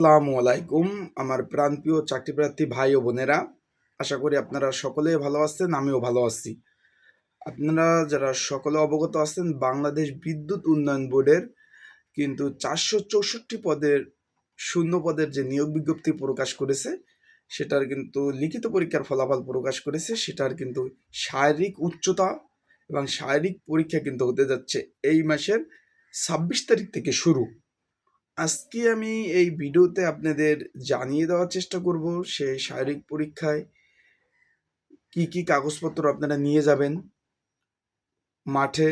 আসসালামু আলাইকুম, আমার প্রাণপ্রিয় চাকরি প্রার্থী ভাই ও বোনেরা। আশা করি আপনারা সকলে ভালো আছেন, আমিও ভালো আছি। আপনারা যারা সকলে অবগত আছেন, বাংলাদেশ বিদ্যুৎ উন্নয়ন বোর্ডের কিন্তু চারশো চৌষট্টি পদের শূন্য পদের যে নিয়োগ বিজ্ঞপ্তি প্রকাশ করেছে, সেটার কিন্তু লিখিত পরীক্ষার ফলাফল প্রকাশ করেছে, সেটার কিন্তু শারীরিক উচ্চতা এবং শারীরিক পরীক্ষা কিন্তু হতে যাচ্ছে এই মাসের ছাব্বিশ তারিখ থেকে শুরু। আজকে আমি এই ভিডিওতে আপনাদের জানিয়ে দেওয়ার চেষ্টা করব সেই শারীরিক পরীক্ষায় কি কি কাগজপত্র আপনারা নিয়ে যাবেন মাঠে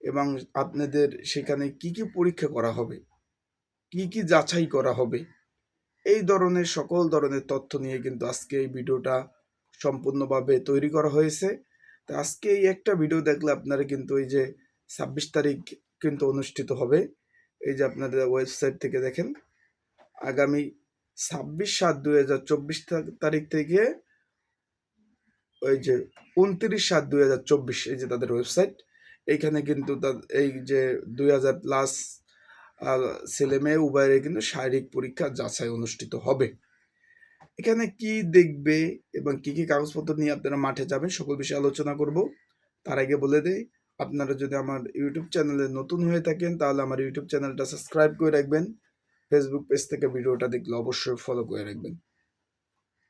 এবং আপনাদের সেখানে কি কি পরীক্ষা করা হবে, কি কি যাচাই করা হবে, এই ধরনের সকল ধরনের তথ্য নিয়ে কিন্তু আজকে এই ভিডিওটা সম্পূর্ণভাবে তৈরি করা হয়েছে। তো আজকে এই একটা ভিডিও দেখলে আপনারা কিন্তু এই যে ছাব্বিশ তারিখ কিন্তু অনুষ্ঠিত হবে। এই যে আপনাদের ওয়েবসাইট থেকে দেখেন, আগামী ছাব্বিশ সাত দুই হাজার চব্বিশ তারিখ থেকে ওই যে উনত্রিশ সাত দুই হাজার চব্বিশ, এই যে তাদের ওয়েবসাইট এইখানে কিন্তু এই যে দুই হাজার প্লাস ছেলে মেয়ে উভয়ের কিন্তু শারীরিক পরীক্ষা যাচাই অনুষ্ঠিত হবে। এখানে কি দেখবে এবং কি কি কাগজপত্র নিয়ে আপনারা মাঠে যাবেন, সকল বিষয়ে আলোচনা করব। তার আগে বলে দেই আপনারা যদি আমার ইউটিউব চ্যানেলে নতুন হয়ে থাকেন, তাহলে আমার ইউটিউব চ্যানেলটা সাবস্ক্রাইব করে রাখবেন। ফেসবুক পেজ থেকে ভিডিওটা দেখলে অবশ্যই ফলো করে রাখবেন।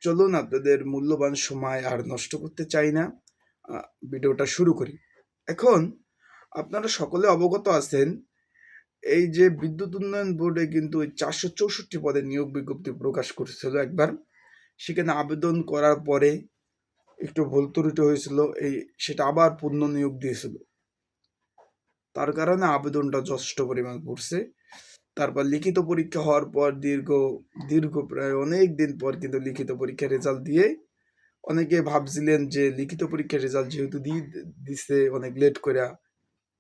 চলুন আপনাদের মূল্যবান সময় আর নষ্ট করতে চাই না। ভিডিওটা শুরু করি। এখন আপনারা সকলে অবগত আছেন, এই যে বিদ্যুৎ উন্নয়ন বোর্ডে কিন্তু ওই চারশো চৌষট্টি পদে নিয়োগ বিজ্ঞপ্তি প্রকাশ করেছিল একবার। সেখানে আবেদন করার পরে একটু ভুল ত্রুটি হয়েছিল, এই সেটা আবার পূর্ণ নিয়োগ দিয়েছিল। তার কারণে আবেদনটা যথেষ্ট পরিমাণ পড়ছে। তারপর লিখিত পরীক্ষা হওয়ার পর দীর্ঘ দীর্ঘ প্রায় অনেক দিন পর কিন্তু লিখিত পরীক্ষার রেজাল্ট দিয়ে অনেকে ভাবছিলেন যে লিখিত পরীক্ষার রেজাল্ট যেহেতু দিয়ে দিছে, অনেক লেট করে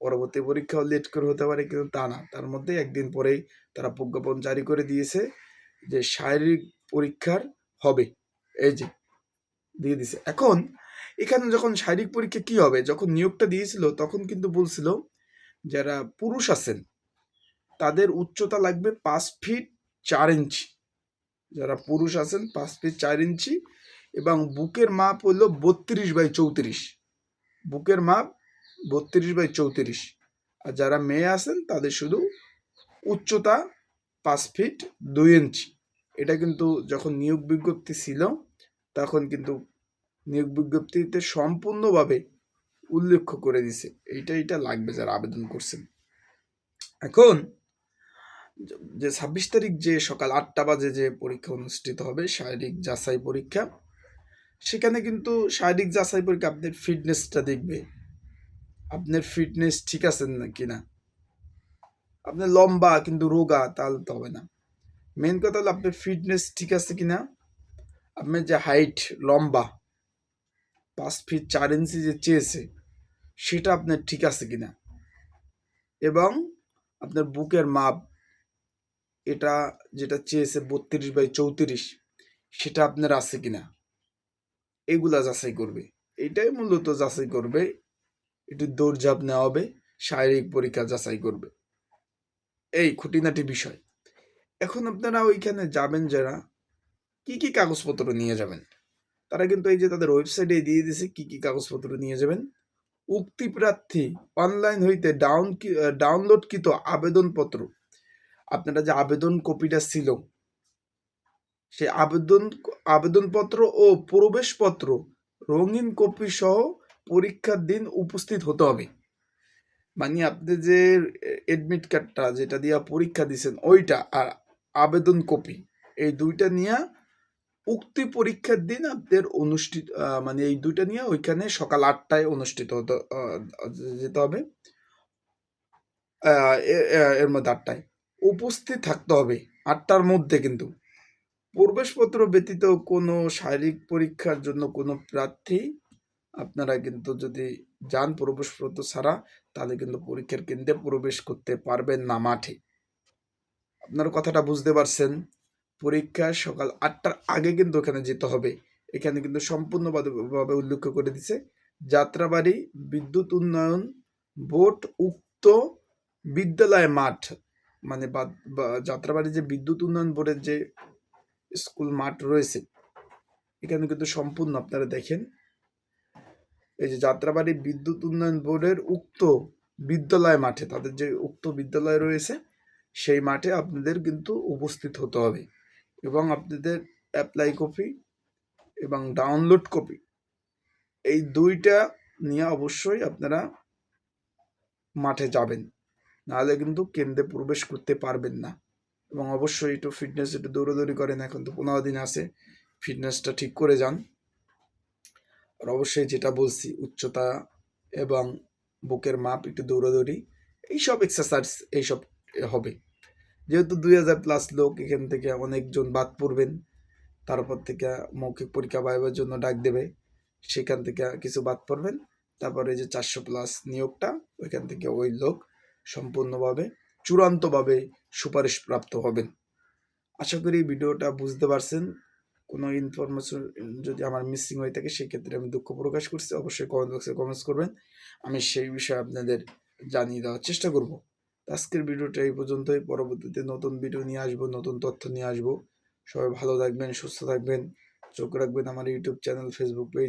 পরবর্তী পরীক্ষাও লেট করে হতে পারে, কিন্তু তা না। তার মধ্যে একদিন পরেই তারা প্রজ্ঞাপন জারি করে দিয়েছে যে শারীরিক পরীক্ষার হবে। এই যে, দিয়ে দিছে। এখন এখানে যখন শারীরিক পরীক্ষা কি হবে? যখন নিয়োগটা দিয়েছিল, তখন কিন্তু বলছিল যারা পুরুষ আছেন, তাদের উচ্চতা লাগবে পাঁচ ফিট চার ইঞ্চি যারা পুরুষ আছেন, পাঁচ ফিট চার ইঞ্চি এবং বুকের মাপ হলো বত্রিশ বাই চৌত্রিশ। বুকের মাপ বত্রিশ বাই চৌত্রিশ। আর যারা মেয়ে আছেন, তাদের শুধু উচ্চতা পাঁচ ফিট দুই ইঞ্চি এটা কিন্তু যখন নিয়োগ বিজ্ঞপ্তি ছিল, তখন কিন্তু নিয়োগ বিজ্ঞপ্তিতে সম্পূর্ণভাবে উল্লেখ করে দিছে। এইটা এটা লাগবে যারা আবেদন করছেন। এখন, যে ছাব্বিশ তারিখ যে সকাল আটটা বাজে যে পরীক্ষা অনুষ্ঠিত হবে, শারীরিক যাচাই পরীক্ষা, সেখানে কিন্তু শারীরিক যাচাই পরীক্ষা আপনার ফিটনেসটা দেখবে। আপনার ফিটনেস ঠিক আছেন না কি না? আপনার লম্বা কিন্তু রোগা, তাহলে তো হবে না। মেন কথা হলো আপনার ফিটনেস ঠিক আছে কি না? আপনার যে হাইট লম্বা, পাঁচ ফিট চার ইঞ্চি যে চেয়েছে সেটা আপনার ঠিক আছে কিনা? এবং আপনার বুকের মাপ, এটা যেটা চেয়েছে বত্রিশ বাই চৌত্রিশ, সেটা আপনার আছে কিনা? এগুলা যাচাই করবে। এটাই মূলত যাচাই করবে। একটু দৌড়ঝাঁপ নেওয়া হবে, শারীরিক পরীক্ষা যাচাই করবে। এই খুঁটিনাটি বিষয়। এখন আপনারা ওইখানে যাবেন যারা, কি কি কাগজপত্র নিয়ে যাবেন? তারা কিন্তু এই যে তাদের ওয়েবসাইটে দিয়ে দিয়েছে, কি কি কাগজপত্র নিয়ে যাবেন? উক্তি প্রার্থী অনলাইন হইতে ডাউন ডাউনলোডকৃত আবেদনপত্র। আপনারা যে আবেদন কপিটা ছিল সেই আবেদন, আবেদনপত্র ও প্রবেশপত্র রঙিন কপি সহ পরীক্ষার দিন উপস্থিত হতে হবে। মানে আপনি যে এডমিট কার্ডটা যেটা দিয়ে পরীক্ষা দিছেন, ওইটা আর আবেদন কপি এই দুইটা নিয়ে উক্তি পরীক্ষার দিন আপনাদের অনুষ্ঠিত মানে এই দুইটা নিয়ে ওইখানে সকাল আটটায় অনুষ্ঠিত যেতে হবে। এর মধ্যে আটটায়। উপস্থিত থাকতে হবে, আটটার মধ্যে কিন্তু। প্রবেশপত্র ব্যতীত কোনো শারীরিক পরীক্ষার জন্য কোনো প্রার্থী আপনারা কিন্তু যদি যান প্রবেশপত্র ছাড়া, তাহলে কিন্তু পরীক্ষার কেন্দ্রে প্রবেশ করতে পারবেন না মাঠে। আপনার কথাটা বুঝতে পারছেন? পরীক্ষা সকাল আটটার আগে কিন্তু ওখানে যেতে হবে। এখানে কিন্তু সম্পূর্ণভাবে উল্লেখ করে দিছে। যাত্রাবাড়ি, বিদ্যুৎ উন্নয়ন বোর্ড উক্ত বিদ্যালয় মাঠ মানে যাত্রাবাড়ি যে বিদ্যুৎ উন্নয়ন বোর্ডের যে স্কুল মাঠ রয়েছে, এখানে কিন্তু সম্পূর্ণ আপনারা দেখেন। এই যে যাত্রাবাড়ি বিদ্যুৎ উন্নয়ন বোর্ডের উক্ত বিদ্যালয় মাঠে, তাদের যে উক্ত বিদ্যালয় রয়েছে, সেই মাঠে আপনাদের কিন্তু উপস্থিত হতে হবে। এবং আপনাদের অ্যাপ্লাই কপি এবং ডাউনলোড কপি এই দুইটা নিয়ে অবশ্যই আপনারা মাঠে যাবেন। নাহলে কিন্তু কেন্দ্রে প্রবেশ করতে পারবেন না। এবং অবশ্যই একটু ফিটনেস একটু দৌড়াদৌড়ি করেন, এখন তো পনেরো দিন আছে ফিটনেসটা ঠিক করে যান। আর অবশ্যই যেটা বলছি, উচ্চতা এবং বুকের মাপ, একটু দৌড়াদৌড়ি, এইসব এক্সারসাইজ এইসব হবে। যেহেতু দুই হাজার প্লাস লোক এখান থেকে অনেকজন বাদ পড়বেন, তারপর থেকে মৌখিক পরীক্ষা পাইবার জন্য ডাক দেবে, সেখান থেকে কিছু বাদ পড়বেন। তারপরে যে চারশো প্লাস নিয়োগটা, ওইখান থেকে ওই লোক সম্পূর্ণভাবে, চূড়ান্তভাবে সুপারিশ প্রাপ্ত হবেন। আশা করি ভিডিওটা বুঝতে পারছেন। কোনো ইনফরমেশন যদি আমার মিসিং হয়ে থাকে, সেক্ষেত্রে আমি দুঃখ প্রকাশ করছি। অবশ্যই কমেন্ট বক্সে কমেন্টস করবেন। আমি সেই বিষয়ে আপনাদের জানিয়ে দেওয়ার চেষ্টা করব। আজকের ভিডিওটা এই পর্যন্তই। পরবর্তীতে নতুন ভিডিও নিয়ে আসব, নতুন তথ্য নিয়ে আসব। সবাই ভালো থাকবেন, সুস্থ থাকবেন। চোখ রাখবেন আমার ইউটিউব চ্যানেল ফেসবুক পেজে